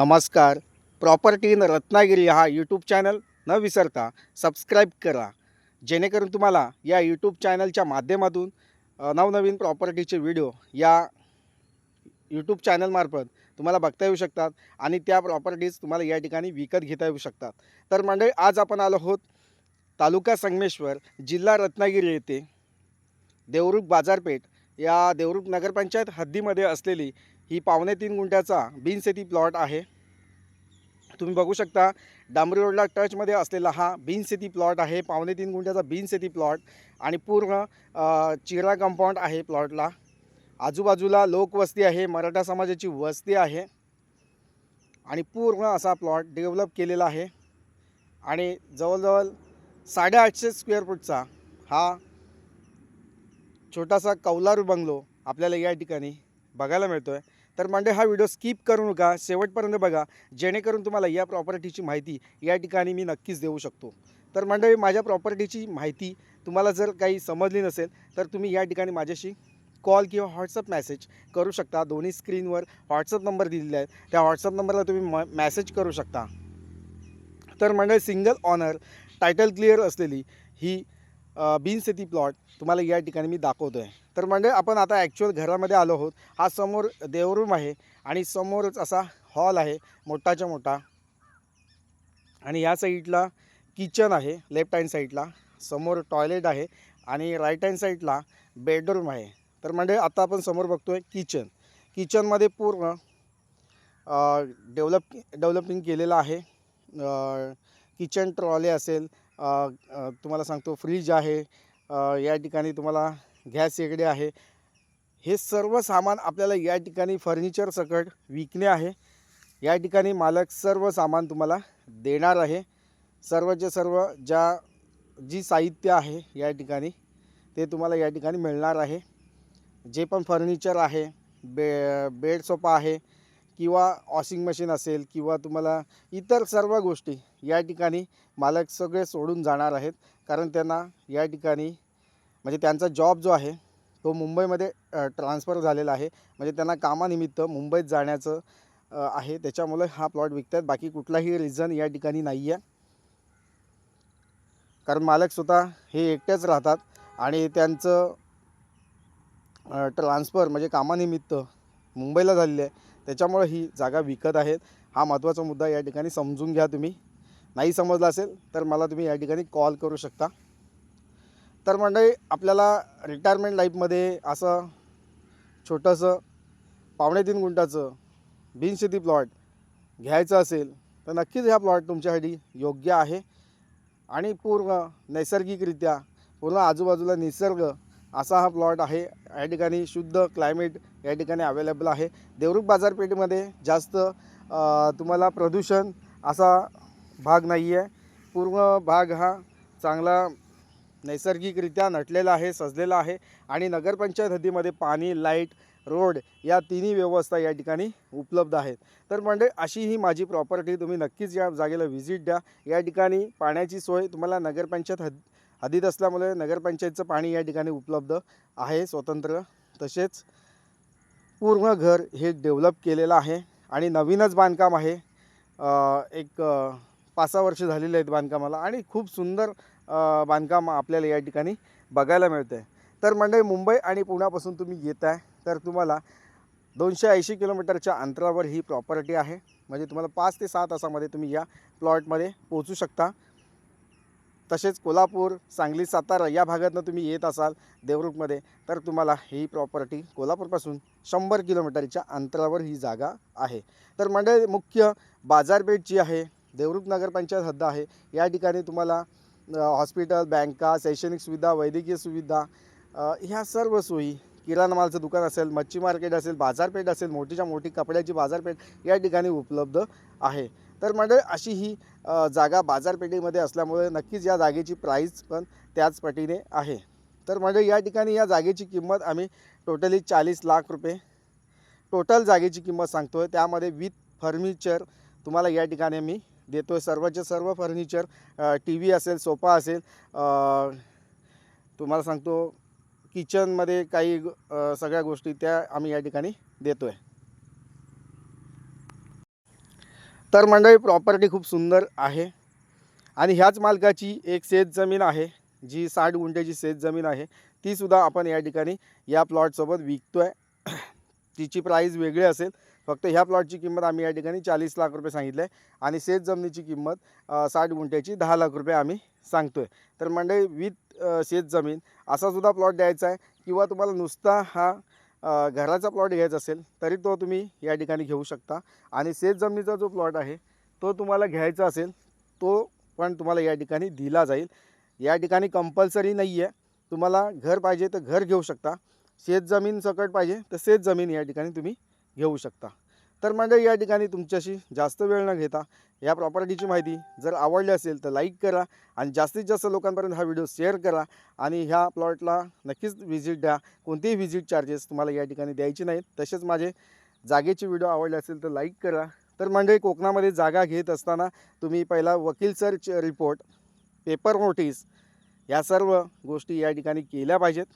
नमस्कार. Property in Ratnagiri हा YouTube channel न विसरता सबस्क्राईब करा. जेणेकरून तुम्हाला या यूट्यूब चॅनलच्या माध्यमातून नवनवीन प्रॉपर्टीचे व्हिडिओ या यूट्यूब चॅनलमार्फत तुम्हाला बघता येऊ शकतात आणि त्या प्रॉपर्टीज तुम्हाला या ठिकाणी विकत घेता येऊ शकतात. तर मंडळी आज आपण आलो आहोत तालुका संगमेश्वर जिल्हा रत्नागिरी येथे. देवरुख बाजारपेठ या देवरुख नगरपंचायत हद्दीमध्ये असलेली ही पावणे तीन गुंठ्याचा बिनसेती प्लॉट आहे. तुम्ही बघू शकता डांबरी रोडला टचमध्ये असलेला हा बिनशेती प्लॉट आहे. पावणे तीन गुंठ्याचा बिनशेती प्लॉट आणि पूर्ण चिरा कंपाऊंड आहे प्लॉटला आजूबाजूला लोकवस्ती आहे मराठा समाजाची वस्ती आहे. आणि पूर्ण असा प्लॉट डेव्हलप केलेला आहे. आणि जवळजवळ साडेआठशे स्क्वेअर फूटचा हा छोटासा कौलारू बंगलो आपल्याला या ठिकाणी बघायला मिळतो आहे तर म्हणजे हा व्हिडिओ स्किप करू नका. शेवटपर्यंत बघा. जेणेकरून तुम्हाला या प्रॉपर्टीची माहिती या ठिकाणी मी नक्कीच देऊ शकतो. तर मंडळी माझ्या प्रॉपर्टीची माहिती तुम्हाला जर काही समजली नसेल तर तुम्ही या ठिकाणी माझ्याशी कॉल किंवा व्हॉट्सअप मॅसेज करू शकता. दोन्ही स्क्रीनवर व्हॉट्सअप नंबर दिलेले आहेत. त्या व्हॉट्सअप नंबरला तुम्ही म मॅसेज करू शकता. तर मंडळी सिंगल ऑनर टायटल क्लिअर असलेली ही बिनसेती प्लॉट तुम्हाला या ठिकाणी मी दाखवतो आहे तर म्हणजे आपण आता ॲक्च्युअल घरामध्ये आलो आहोत. हा समोर देवरूम आहे आणि समोरच असा हॉल आहे मोठाच्या मोठा. आणि या साईडला किचन आहे लेफ्ट हँड साईडला समोर टॉयलेट आहे आणि राईट हँड साईडला बेडरूम आहे. तर म्हणजे आता आपण समोर बघतो आहे किचन किचनमध्ये पूर्ण डेव्हलप डेव्हलपिंग केलेलं आहे. किचन ट्रॉले असेल तुम्हाला सांगतो फ्रीज आहे. या ठिकाणी तुम्हाला गॅस शेगडी आहे. हे सर्व सामान आपल्याला या ठिकाणी फर्निचर सकट विकणे आहे. या ठिकाणी मालक सर्व सामान तुम्हाला देणार आहे. सर्वचे सर्व ज्या जी साहित्य आहे या ठिकाणी ते तुम्हाला या ठिकाणी मिळणार आहे. जे पण फर्निचर आहे बे बेड सोफा आहे किंवा वॉशिंग मशीन असेल किंवा तुम्हाला इतर सर्व गोष्टी या ठिकाणी मालक सगळे सोडून जाणार आहेत. कारण त्यांना या ठिकाणी म्हणजे त्यांचा जॉब जो आहे तो मुंबईमध्ये ट्रान्सफर झालेला आहे. म्हणजे त्यांना कामानिमित्त मुंबईत जाण्याचं आहे. त्याच्यामुळे हा प्लॉट विकतात बाकी कुठलाही रिझन या ठिकाणी नाही आहे कारण मालक स्वतः हे एकटेच राहतात आणि त्यांचं ट्रान्सफर म्हणजे कामानिमित्त मुंबईला झालेलं आहे. त्याच्यामुळे ही जागा विकत आहेत. हा महत्त्वाचा मुद्दा या ठिकाणी समजून घ्या तुम्ही. नाही समजला असेल तर मला तुम्ही या ठिकाणी कॉल करू शकता. तर मंडळी आपल्याला रिटायरमेंट लाईफमध्ये असं छोटंसं पावणे तीन गुंटाचं बिनशेती प्लॉट घ्यायचं असेल तर नक्कीच हा प्लॉट तुमच्यासाठी योग्य आहे. आणि पूर्ण नैसर्गिकरित्या पूर्ण आजूबाजूला निसर्ग असा हा प्लॉट आहे. या ठिकाणी शुद्ध क्लायमेट या ठिकाणी अवेलेबल आहे. देवरुख बाजारपेठेमध्ये जास्त तुम्हाला प्रदूषण असा भाग नाही आहे पूर्ण भाग हा चांगला नैसर्गिकरित्या नटलेला आहे सजलेला आहे आणि नगरपंचायत हद्दीमध्ये पाणी लाइट रोड या तिन्ही व्यवस्था या ठिकाणी उपलब्ध आहेत. तर म्हणजे अशी ही माझी प्रॉपर्टी तुम्ही नक्कीच या जागेला व्हिजिट द्या. या ठिकाणी पाण्याची सोय तुम्हाला नगरपंचायत हद हद्दीत असल्यामुळे नगरपंचायतचं पाणी या ठिकाणी उपलब्ध आहे स्वतंत्र. तसेच पूर्ण घर हे डेव्हलप केलेलं आहे आणि नवीनच बांधकाम आहे. एक पाच सहा वर्ष झालेले आहेत बांधकामाला आणि खूप सुंदर बांधकाम आपल्याला या ठिकाणी बघायला मिळतं आहे तर मंडळी मुंबई आणि पुण्यापासून तुम्ही येत आहे तर तुम्हाला दोनशे ऐंशी किलोमीटरच्या अंतरावर ही प्रॉपर्टी आहे. म्हणजे तुम्हाला पाच ते सहा तासामध्ये तुम्ही या प्लॉटमध्ये पोहोचू शकता. तसेच कोल्हापूर सांगली सातारा या भागातनं तुम्ही येत असाल देवरुखमध्ये तर तुम्हाला ही प्रॉपर्टी कोल्हापूरपासून शंभर किलोमीटरच्या अंतरावर ही जागा आहे. तर मंडळी मुख्य बाजारपेठ जी आहे देवरुख नगरपंचायत हद्द आहे. या ठिकाणी तुम्हाला हॉस्पिटल बँका शैक्षणिक सुविधा वैद्यकीय सुविधा ह्या सर्व सोयी किराणा मालचं दुकान असेल मच्छी मार्केट असेल बाजारपेठ असेल मोठीच्या मोठी कपड्याची बाजारपेठ या ठिकाणी उपलब्ध आहे. तर म्हणजे अशी ही जागा बाजारपेठेमध्ये असल्यामुळे नक्कीच या जागेची प्राईस पण त्याच पटीने आहे. तर म्हणजे या ठिकाणी या जागेची किंमत आम्ही टोटली चाळीस लाख रुपये टोटल जागेची किंमत सांगतो आहे त्यामध्ये विथ फर्निचर तुम्हाला या ठिकाणी मी देतो आहे सर्वचे सर्व फर्निचर टी व्ही असेल सोफा असेल तुम्हाला सांगतो किचनमध्ये काही सगळ्या गोष्टी त्या आम्ही या ठिकाणी देतो आहे तर मंडळी प्रॉपर्टी खूप सुंदर आहे. आणि ह्याच मालकाची एक शेत जमीन आहे जी साठ गुंठ्याची शेत जमीन आहे. तीसुद्धा आपण या ठिकाणी या प्लॉटसोबत विकतो आहे तिची प्राईस वेगळी असेल. फक्त ह्या प्लॉटची किंमत आम्ही या ठिकाणी चाळीस लाख रुपये सांगितलं आहे. आणि शेत जमिनीची किंमत साठ गुंठ्याची दहा लाख रुपये आम्ही सांगतो आहे तर मंडळी विथ शेत जमीन असा सुद्धा प्लॉट द्यायचा आहे. किंवा तुम्हाला नुसता हा घराचा प्लॉट घ्यायचा असेल तरी तो तुम्ही या ठिकाणी घेऊ शकता. आणि शेत जमिनीचा जो प्लॉट आहे तो तुम्हाला घ्यायचा असेल तो पण तुम्हाला या ठिकाणी दिला जाईल. या ठिकाणी कंपल्सरी नाही आहे तुम्हाला घर पाहिजे तर घर घेऊ शकता. शेत जमीन सकट पाहिजे तर शेत जमीन या ठिकाणी तुम्ही घेऊ शकता. तर मंडळी या ठिकाणी तुमच्याशी जास्त वेळ न घेता या प्रॉपर्टीची माहिती जर आवडली असेल तर लाईक करा आणि जास्तीत जास्त लोकांपर्यंत हा व्हिडिओ शेअर करा आणि ह्या प्लॉटला नक्कीच व्हिजिट द्या. कोणतेही व्हिजिट चार्जेस तुम्हाला या ठिकाणी द्यायचे नाहीत. तसेच माझे जागेचे व्हिडिओ आवडले असेल तर लाईक करा. तर मंडळी कोकणामध्ये जागा घेत असताना तुम्ही पहिला वकील सर्च रिपोर्ट पेपर नोटीस या सर्व गोष्टी या ठिकाणी केल्या पाहिजेत.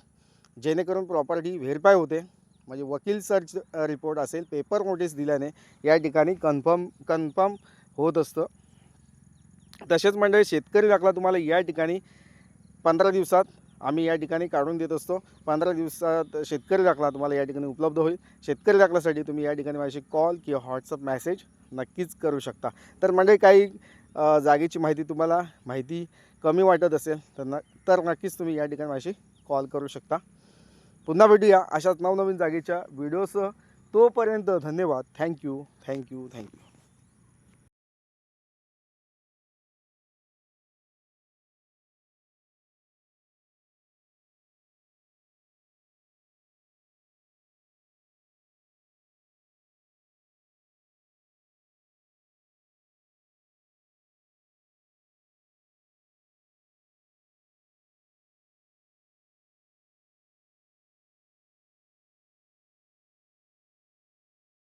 जेणेकरून प्रॉपर्टी व्हेरीफाय होते. म्हणजे वकील सर्च रिपोर्ट असेल पेपर नोटीस दिल्याने या ठिकाणी कन्फर्म कन्फर्म होत असतं. तसेच मंडळी शेतकरी दाखला तुम्हाला या ठिकाणी पंधरा दिवसात आम्ही या ठिकाणी काढून देत असतो. पंधरा दिवसात शेतकरी दाखला तुम्हाला या ठिकाणी उपलब्ध होईल. शेतकरी दाखल्यासाठी तुम्ही या ठिकाणी माझी कॉल किंवा व्हॉट्सअप मॅसेज नक्कीच करू शकता. तर म्हणजे काही जागेची माहिती तुम्हाला माहिती कमी वाटत असेल तर न तर नक्कीच तुम्ही या ठिकाणी माझी कॉल करू शकता. पुन्हा भेटूया अशाच नवनवीन जागेच्या व्हिडिओसह. तोपर्यंत धन्यवाद. Thank you thank you thank you